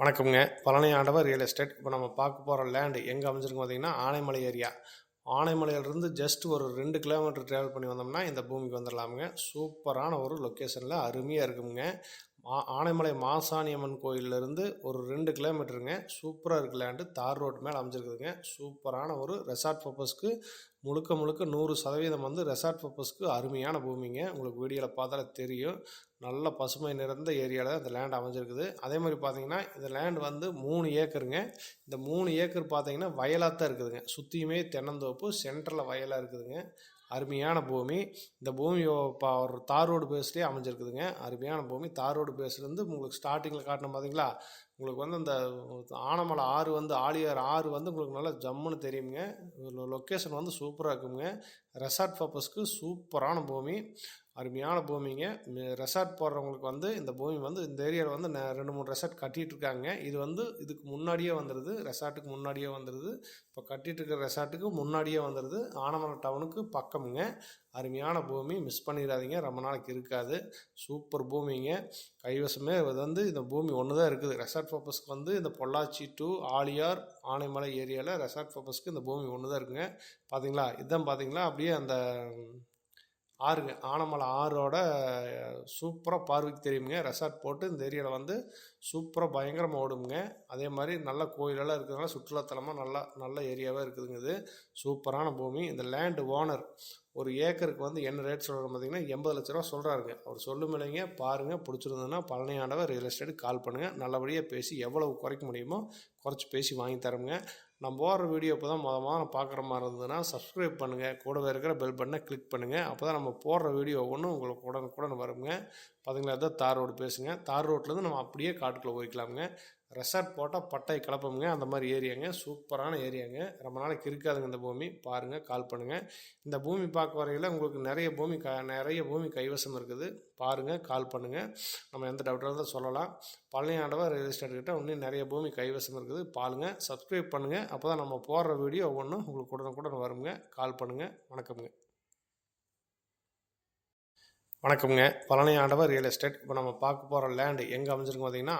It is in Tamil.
வணக்கம்ங்க. பழனி ஆண்டவர் ரியல் எஸ்டேட் இப்போ நம்ம பார்க்க போகிற லேண்டு எங்கே அமைஞ்சிருக்கு பார்த்தீங்கன்னா ஆனைமலை ஏரியா ஆனைமலையிலிருந்து ஜஸ்ட் ஒரு ரெண்டு கிலோமீட்டர் ட்ராவல் பண்ணி வந்தோம்னா இந்த பூமிக்கு வந்துடலாமுங்க. சூப்பரான ஒரு லொக்கேஷனில் அருமையாக இருக்குங்க மா ஆனைமலை மாசாணியம்மன் கோயிலிருந்து ஒரு ரெண்டு கிலோமீட்டருங்க சூப்பராக இருக்கு லேண்டு தார் ரோட் மேலே அமைஞ்சிருக்குதுங்க. சூப்பரான ஒரு ரெசார்ட் பர்பஸ்க்கு முழுக்க முழுக்க நூறு சதவீதம் வந்து ரெசார்ட் பர்பஸ்க்கு அருமையான பூமிங்க. உங்களுக்கு வீடியோவில் பார்த்தாலே தெரியும். நல்ல பசுமை நிறைந்த ஏரியாவில் இந்த லேண்ட் அமைஞ்சிருக்குது. அதே மாதிரி பார்த்தீங்கன்னா இந்த லேண்ட் வந்து மூணு ஏக்கருங்க. இந்த மூணு ஏக்கர் பார்த்தீங்கன்னா வயலாக தான் இருக்குதுங்க. சுற்றியுமே தென்னந்தோப்பு சென்டரில் வயலாக இருக்குதுங்க. அருமையான பூமி. இந்த பூமி இப்போ ஒரு தார் ரோடு பேஸ்லேயே அமைஞ்சிருக்குதுங்க. அருமையான பூமி. தார் ரோடு பேஸ்லேருந்து உங்களுக்கு ஸ்டார்டிங்கில் காட்டணும் பார்த்தீங்களா? உங்களுக்கு வந்து அந்த ஆனமலை ஆறு வந்து ஆழியார் ஆறு வந்து உங்களுக்கு நல்லா ஜம்முன்னு தெரியுங்க லொக்கேஷன் வந்து சூப்பராக இருக்குங்க ரெசார்ட் பர்பஸ்க்கு சூப்பரான பூமி. அருமையான பூமிங்க. ரெசார்ட் போடுறவங்களுக்கு வந்து இந்த பூமி வந்து இந்த ஏரியாவில் வந்து ரெண்டு மூணு ரெசார்ட் கட்டிகிட்டு இருக்காங்க இது வந்து இதுக்கு முன்னாடியே வந்துடுது ரெசார்ட்டுக்கு முன்னாடியே வந்துடுது இப்போ கட்டிகிட்டு இருக்கிற ரெசார்ட்டுக்கு முன்னாடியே வந்துடுது ஆனமலை டவுனுக்கு பக்கமுங்க. அருமையான பூமி. மிஸ் பண்ணிடாதீங்க. ரொம்ப நாளைக்கு இருக்காது. சூப்பர் பூமிங்க. கைவசமே இது வந்து இந்த பூமி ஒன்று தான் இருக்குது ரெசார்ட் பர்பஸ்க்கு வந்து இந்த பொள்ளாச்சி டு ஆலியார் ஆனைமலை ஏரியாவில் ரெசார்ட் பர்பஸ்க்கு இந்த பூமி ஒன்று தான் இருக்குங்க. பார்த்தீங்களா இதுதான் பார்த்தீங்களா அப்படியே அந்த ஆறுங்க. ஆனமலை ஆறோட சூப்பராக பார்வைக்கு தெரியுங்க ரெசார்ட் போட்டு இந்த ஏரியாவில் வந்து சூப்பராக பயங்கரமாக ஓடுங்க அதே மாதிரி நல்ல கோயிலெல்லாம் இருக்கிறதுனால சுற்றுலாத்தலமாக நல்லா நல்ல ஏரியாவாக இருக்குதுங்க இது. சூப்பரான பூமி. இந்த லேண்டு ஓனர் ஒரு ஏக்கருக்கு வந்து என்ன ரேட் சொல்கிறோம் பார்த்தீங்கன்னா எண்பது லட்ச ரூபா சொல்கிறாருங்க அவர் சொல்லும் இல்லைங்க. பாருங்கள் பிடிச்சிருந்ததுன்னா பழனியாண்டவர் ரியல் எஸ்டேட் கால் பண்ணுங்கள் நல்லபடியாக பேசி எவ்வளவு குறைக்க முடியுமோ குறைச்சி பேசி வாங்கி தரோங்க நம்ம போடுற வீடியோ இப்போ தான் மொதல் மொதல் பார்க்குற மாதிரி இருந்ததுன்னா சப்ஸ்கிரைப் பண்ணுங்கள் கூடவே இருக்கிற பெல் பட்டனை கிளிக் பண்ணுங்கள் அப்போ தான் நம்ம போடுற வீடியோ ஒன்று உங்களுக்கு உடனுக்குடன் வருங்க. பார்த்தீங்களா தான் தார் ரோடு பேசுங்க. தார் ரோட்லேருந்து நம்ம அப்படியே காட்டுக்குள்ளே போய்க்கலாமுங்க. ரெசார்ட் போட்டால் பட்டை கிளப்பமுங்க. அந்த மாதிரி ஏரியாங்க. சூப்பரான ஏரியாங்க. ரொம்ப நாளைக்கு இருக்காதுங்க இந்த பூமி. பாருங்கள் கால் பண்ணுங்கள் இந்த பூமி பார்க்க வரையில் உங்களுக்கு நிறைய பூமி க நிறைய பூமி கைவசம் இருக்குது. பாருங்கள் கால் பண்ணுங்கள் நம்ம எந்த டவுட்டாக இருந்தால் சொல்லலாம். பழனியாண்டவர் ரியல் எஸ்டேட் கிட்ட இன்னும் நிறைய பூமி கைவசம் இருக்குது. பாருங்கள் சப்ஸ்கிரைப் பண்ணுங்கள் அப்போ தான் நம்ம போடுற வீடியோ ஒவ்வொன்றும் உங்களுக்கு உடனுக்குடன் வருங்க. கால் பண்ணுங்கள் வணக்கமுங்க. வணக்கம்ங்க. பழனி ஆண்டவர் ரியல் எஸ்டேட். இப்போ நம்ம பார்க்க போகிற லேண்டு எங்கே அமைஞ்சிருக்கு பார்த்தீங்கன்னா